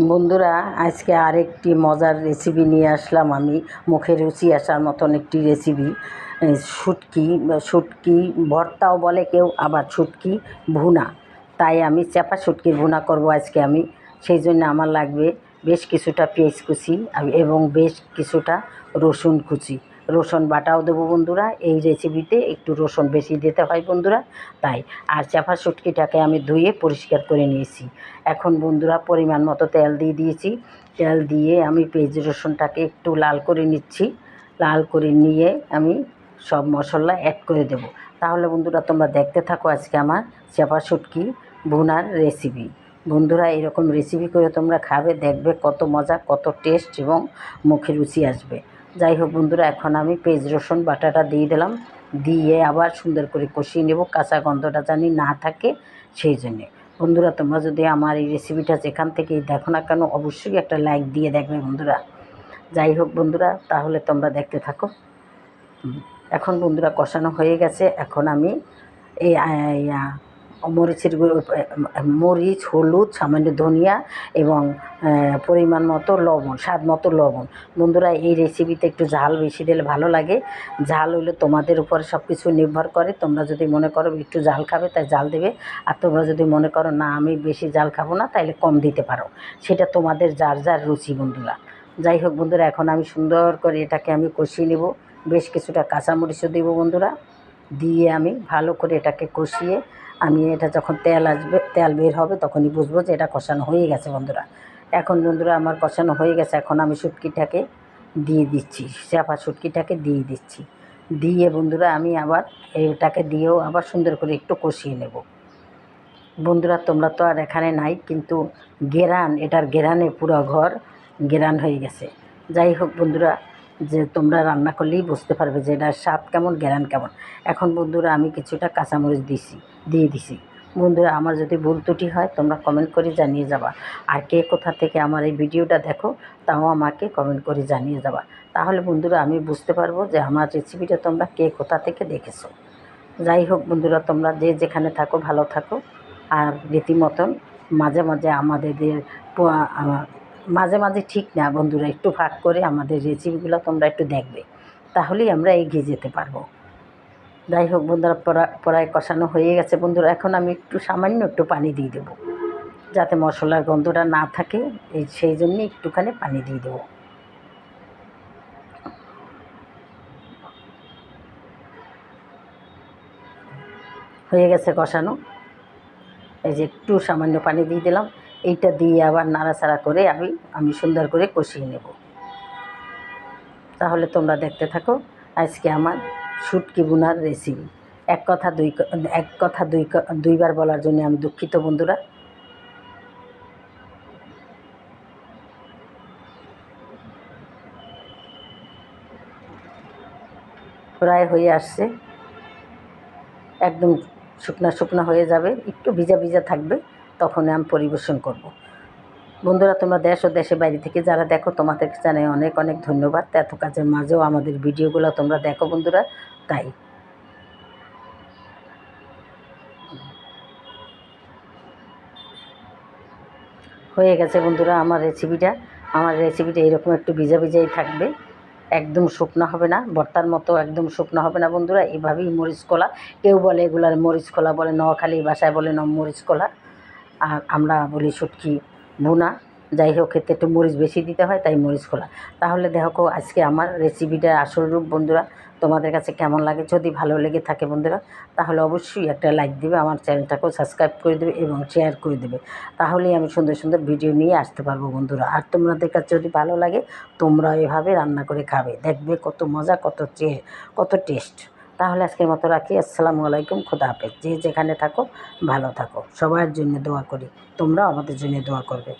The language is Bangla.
বন্ধুরা, আজকে আরেকটি মজার রেসিপি নিয়ে আসলাম আমি। মুখে রুচি আসার মতন একটি রেসিপি শুটকি শুটকি ভর্তাও বলে কেউ, আবার শুটকি ভুনা। তাই আমি চাপা শুটকির ভুনা করব আজকে আমি। সেই জন্য আমার লাগবে বেশ কিছুটা পেঁয়াজ কুচি এবং বেশ কিছুটা রসুন কুচি। রসুন বাটাও দেবো বন্ধুরা। এই রেসিপিতে একটু রসুন বেশি দিতে হয় বন্ধুরা। তাই আর চাপা শুটকিটাকে আমি ধুয়ে পরিষ্কার করে নিয়েছি। এখন বন্ধুরা পরিমাণ মতো তেল দিয়ে দিয়েছি। তেল দিয়ে আমি পেঁয়াজ রসুনটাকে একটু লাল করে নিচ্ছি। লাল করে নিয়ে আমি সব মশলা অ্যাড করে দেব। তাহলে বন্ধুরা তোমরা দেখতে থাকো আজকে আমার চাপা শুটকি ভুনার রেসিপি বন্ধুরা এরকম রেসিপি করে তোমরা খাবে, দেখবে কত মজা, কত টেস্ট এবং মুখে রুচি আসবে। যাই হোক বন্ধুরা, এখন আমি পেঁয়াজ, রসুন, বাটাটা দিয়ে দিলাম। দিয়ে আবার সুন্দর করে কষিয়ে নেব, কাঁচা গন্ধটা জানি না থাকে সেই জন্যে। বন্ধুরা, তোমরা যদি আমার এই রেসিপিটা যেখান থেকেই দেখো না কেন, অবশ্যই একটা লাইক দিয়ে দেখবে বন্ধুরা। যাই হোক বন্ধুরা, তাহলে তোমরা দেখতে থাকো। এখন বন্ধুরা, কষানো হয়ে গেছে। এখন আমি এই মরিচের গুঁড়ো মরিচ, হলুদ, সামান্য ধনিয়া এবং পরিমাণ মতো লবণ, স্বাদ মতো লবণ। বন্ধুরা, এই রেসিপিতে একটু ঝাল বেশি দিলে ভালো লাগে। ঝাল হইলে তোমাদের উপরে সব কিছু নির্ভর করে। তোমরা যদি মনে করো একটু ঝাল খাবে, তাই ঝাল দেবে। আর তোমরা যদি মনে করো, না, আমি বেশি ঝাল খাব না, তাইলে কম দিতে পারো। সেটা তোমাদের যার যার রুচি, বন্ধুরা। যাই হোক, বন্ধুরা, এখন আমি সুন্দর করে এটাকে আমি কষিয়ে নেব। বেশ কিছুটা কাঁচামরিচও দেবো, বন্ধুরা। দিয়ে আমি ভালো করে এটাকে কষিয়ে আমি এটা যখন তেল আসবে, তেল বের হবে তখনই বুঝব যে এটা কষানো হয়ে গেছে বন্ধুরা। এখন বন্ধুরা আমার কষানো হয়ে গেছে, এখন আমি শুটকিটাকে দিয়ে দিচ্ছি চাপা শুটকিটাকে দিয়ে দিচ্ছি। দিয়ে বন্ধুরা আমি আবার এটাকে দিয়েও আবার সুন্দর করে একটু কষিয়ে নেব। বন্ধুরা তোমরা তো আর এখানে নাই, কিন্তু গেরান, এটার গেরানে পুরো ঘর গেরান হয়ে গেছে। যাই হোক বন্ধুরা যে তোমরা রান্না করলেই বুঝতে পারবে যে এটার স্বাদ কেমন গেরান কেমন। এখন বন্ধুরা, আমি কিছুটা কাঁচামরিচ দিছি, দিয়ে দিছি। বন্ধুরা, আমার যদি ভুল ত্রুটি হয়, তোমরা কমেন্ট করে জানিয়ে যাবা। আর কে কোথা থেকে আমার এই ভিডিওটা দেখো, তাও আমাকে কমেন্ট করে জানিয়ে যাবা। তাহলে বন্ধুরা, আমি বুঝতে পারব যে আমার রেসিপিটা তোমরা কে কোথা থেকে দেখেছ। যাই হোক বন্ধুরা, তোমরা যে যেখানে থাকো, ভালো থাকো। আর রীতিমতন মাঝে মাঝে আমাদের মাঝে মাঝে ঠিক না বন্ধুরা, একটু ভাগ করে আমাদের রেসিপিগুলো তোমরা একটু দেখবে, তাহলেই আমরা এগিয়ে যেতে পারব। যাই হোক বন্ধুরা, পরা- প্রায় কষানো হয়ে গেছে বন্ধুরা, এখন আমি একটু সামান্য একটু পানি দিয়ে দেবো, যাতে মশলার গন্ধটা না থাকে, এই সেই জন্য একটুখানি পানি দিয়ে দেবো। হয়ে গেছে কষানো, এই যে একটু সামান্য পানি দিয়ে দিলাম। এইটা দিয়ে আবার নাড়াচাড়া করে আমি আমি সুন্দর করে কষিয়ে নেব। তাহলে তোমরা দেখতে থাকো, আজকে আমার শুটকি বুনার রেসিপি এক কথা, দুই এক কথা, দুই দুইবার বলার জন্য আমি দুঃখিত বন্ধুরা। প্রায় হয়ে আসছে। একদম শুকনা শুকনা হয়ে যাবে, একটু ভিজা ভিজা থাকবে। তখন আমি পরিবেশন করব। বন্ধুরা, তোমরা দেশ ও দেশের বাইরে থেকে যারা দেখো তোমাদেরকে জানাই অনেক অনেক ধন্যবাদ। এত কাজের মাঝেও আমাদের ভিডিওগুলো তোমরা দেখো বন্ধুরা, তাই। হয়ে গেছে বন্ধুরা আমার রেসিপিটা আমার রেসিপিটা এরকম একটু ভিজা ভিজাই থাকবে। একদম শুকনো হবে না, ভর্তার মতো একদম শুকনো হবে না বন্ধুরা। এভাবেই মরিচ কলা, কেউ বলে এগুলার মরিচ কলা বলে নোয়াখালী ভাষায় বলে ন মরিচ কলা। আর আমরা বলি শুটকি বোনা যাই হোক খেতে একটু মরিচ বেশি দিতে হয়, তাই মরিচ খোলা। তাহলে দেখো, আজকে আমার রেসিপিটা আসল রূপ, বন্ধুরা, তোমাদের কাছে কেমন লাগে? যদি ভালো লেগে থাকে, বন্ধুরা, তাহলে অবশ্যই একটা লাইক দেবে, আমার চ্যানেলটাকেও সাবস্ক্রাইব করে দেবে এবং শেয়ার করে দেবে। তাহলেই আমি সুন্দর সুন্দর ভিডিও নিয়ে আসতে পারব, বন্ধুরা। আর তোমাদের কাছে যদি ভালো লাগে, তোমরা এভাবে রান্না করে খাবে। দেখবে কত মজা, কত কত টেস্ট তাহলে আজকের মতো রাখি। আসসালামু আলাইকুম, খুদা হাফেজ। যে যেখানে থাকো ভালো থাকো সবার জন্য দোয়া করি। তোমরাও আমাদের জন্য দোয়া করবে।